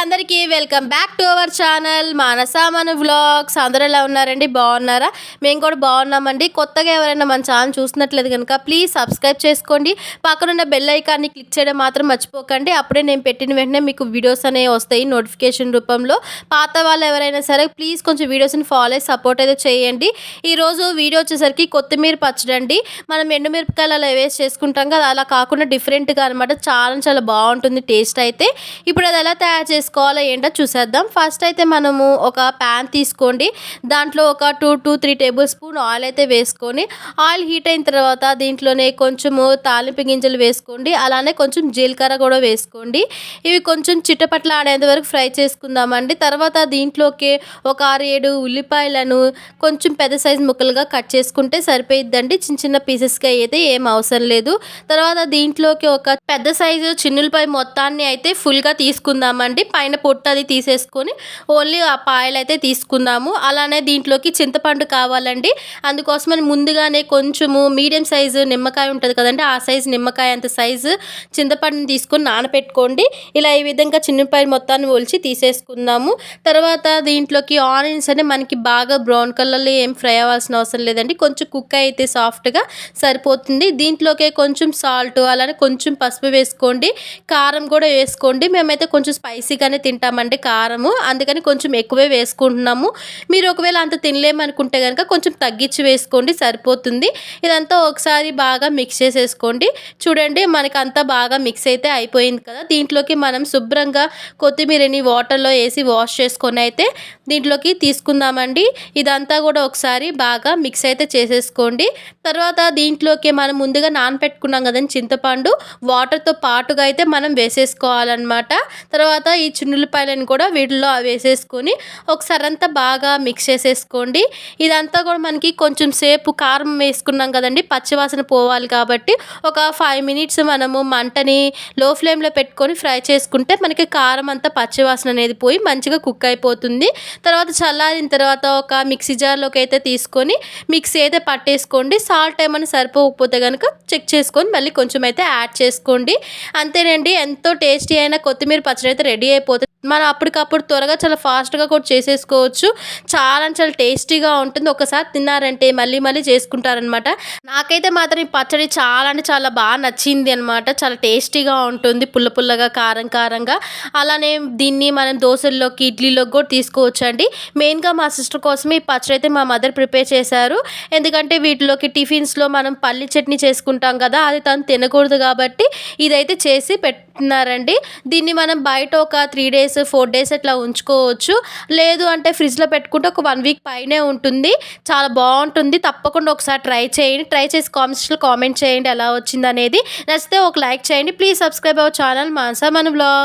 అందరికీ welcome back to our channel మానసామన vlogs. అందరూ ఎలా ఉన్నారండి? బాగున్నారా? మేము కూడా బాగున్నామండి. కొత్తగా ఎవరైనా మన ఛానల్ చూసినట్లేదు కనుక ప్లీజ్ సబ్స్క్రైబ్ చేసుకోండి. పక్కనున్న బెల్ ఐకాన్ని క్లిక్ చేయడం మాత్రం మర్చిపోకండి. అప్పుడే నేను పెట్టిన వెంటనే మీకు వీడియోస్ అనేవి వస్తాయి నోటిఫికేషన్ రూపంలో. పాత వాళ్ళు ఎవరైనా సరే ప్లీజ్ కొంచెం వీడియోస్ని ఫాలో అయ్యి సపోర్ట్ అయితే చేయండి. ఈరోజు వీడియో వచ్చేసరికి కొత్తిమీర పచ్చడండి మనం ఎండుమిరపకాయలు అలా వేస్ట్ చేసుకుంటాం కదా అలా కాకుండా డిఫరెంట్గా అనమాట చాలా చాలా బాగుంటుంది టేస్ట్ అయితే. ఇప్పుడు అది ఎలా తయారు చేసుకోవాలో ఏంటో చూసేద్దాం. ఫస్ట్ అయితే మనము ఒక ప్యాన్ తీసుకోండి. దాంట్లో ఒక two two three tablespoon oil అయితే వేసుకొని ఆయిల్ హీట్ అయిన తర్వాత దీంట్లోనే కొంచెము తాలింపు గింజలు వేసుకోండి. అలానే కొంచెం జీలకర్ర కూడా వేసుకోండి. ఇవి కొంచెం చిట్టపట్ల ఆడేంత వరకు ఫ్రై చేసుకుందామండి. తర్వాత దీంట్లోకి ఒక ఆరు ఏడు ఉల్లిపాయలను కొంచెం పెద్ద సైజ్ ముక్కలుగా కట్ చేసుకుంటే సరిపోయిద్దండి. చిన్న చిన్న పీసెస్గా అయితే ఏం అవసరం లేదు. తర్వాత దీంట్లోకి ఒక పెద్ద సైజు చిన్నులపై మొత్తాన్ని అయితే ఫుల్గా తీసుకుందామండి. పైన పొట్టు అది తీసేసుకొని ఓన్లీ ఆ పాయలు అయితే తీసుకుందాము. అలానే దీంట్లోకి చింతపండు కావాలండి. అందుకోసమని ముందుగానే కొంచెము మీడియం సైజు నిమ్మకాయ ఉంటుంది కదండి ఆ సైజు నిమ్మకాయ అంత సైజు చింతపండుని తీసుకొని నానపెట్టుకోండి. ఇలా ఈ విధంగా చిన్నపాయలు మొత్తాన్ని ఒలిచి తీసేసుకుందాము. తర్వాత దీంట్లోకి ఆనియన్స్ అనే మనకి బాగా బ్రౌన్ కలర్లో ఏం ఫ్రై అవ్వాల్సిన అవసరం లేదండి. కొంచెం కుక్ అయితే సాఫ్ట్గా సరిపోతుంది. దీంట్లోకే కొంచెం సాల్ట్ అలానే కొంచెం పసుపు వేసుకోండి. కారం కూడా వేసుకోండి. మేమైతే కొంచెం స్పైసీగా స్పైసీగానే తింటామండి కారము. అందుకని కొంచెం ఎక్కువే వేసుకుంటున్నాము. మీరు ఒకవేళ అంత తినలేమనుకుంటే కనుక కొంచెం తగ్గించి వేసుకోండి సరిపోతుంది. ఇదంతా ఒకసారి బాగా మిక్స్ చేసేసుకోండి. చూడండి మనకి అంతా బాగా మిక్స్ అయితే అయిపోయింది కదా. దీంట్లోకి మనం శుభ్రంగా కొత్తిమీరని వాటర్లో వేసి వాష్ చేసుకొని అయితే దీంట్లోకి తీసుకుందామండి. ఇదంతా కూడా ఒకసారి బాగా మిక్స్ అయితే చేసేసుకోండి. తర్వాత దీంట్లోకి మనం ముందుగా నానపెట్టుకున్నాం కదండి చింతపండు. వాటర్తో పాటుగా అయితే మనం వేసేసుకోవాలన్నమాట. తర్వాత ఈ చిన్నుల్లిపాయలను కూడా వీటిలో వేసేసుకొని ఒకసారి అంతా బాగా మిక్స్ చేసేసుకోండి. ఇదంతా కూడా మనకి కొంచెం సేపు కారం వేసుకున్నాం కదండి పచ్చివాసన పోవాలి కాబట్టి ఒక ఫైవ్ మినిట్స్ మనము మంటని లో ఫ్లేమ్లో పెట్టుకొని ఫ్రై చేసుకుంటే మనకి కారం అంతా పచ్చివాసన అనేది పోయి మంచిగా కుక్ అయిపోతుంది. తర్వాత చల్లారిన తర్వాత ఒక మిక్సీ జార్లోకి అయితే తీసుకొని మిక్సీ అయితే పట్టేసుకోండి. సాల్ట్ ఏమైనా సరిపోకపోతే కనుక చెక్ చేసుకొని మళ్ళీ కొంచెం అయితే యాడ్ చేసుకోండి. అంతేనండి ఎంతో టేస్టీ అయిన కొత్తిమీర పచ్చడి అయితే రెడీ అయిపోతుంది. మనం అప్పటికప్పుడు త్వరగా చాలా ఫాస్ట్గా కూడా చేసేసుకోవచ్చు. చాలా అంటే చాలా టేస్టీగా ఉంటుంది. ఒకసారి తిన్నారంటే మళ్ళీ మళ్ళీ చేసుకుంటారనమాట నాకైతే మాత్రం ఈ పచ్చడి చాలా అంటే చాలా బాగా నచ్చింది అనమాట చాలా టేస్టీగా ఉంటుంది. పుల్ల పుల్లగా కారం కారంగా. అలానే దీన్ని మనం దోశల్లోకి ఇడ్లీలోకి కూడా తీసుకోవచ్చు అండి మెయిన్గా మా సిస్టర్ కోసం ఈ పచ్చడి అయితే మా మదర్ ప్రిపేర్ చేశారు. ఎందుకంటే వీటిలోకి టిఫిన్స్లో మనం పల్లి చట్నీ చేసుకుంటాం కదా అది తను తినకూడదు కాబట్టి ఇదైతే చేసి పెట్టినారండి దీన్ని మనం బయట ఒక త్రీ డేస్ ఫోర్ డేస్ అట్లా ఉంచుకోవచ్చు. లేదు అంటే ఫ్రిడ్జ్లో పెట్టుకుంటే ఒక వన్ వీక్ పైనే ఉంటుంది. చాలా బాగుంటుంది. తప్పకుండా ఒకసారి ట్రై చేయండి. ట్రై చేసి కామెంట్స్లో కామెంట్ చేయండి ఎలా వచ్చింది అనేది నచ్చితే ఒక లైక్ చేయండి. ప్లీజ్ సబ్స్క్రైబ్ అవర్ ఛానల్ మాన్సా మన బ్లాగ్.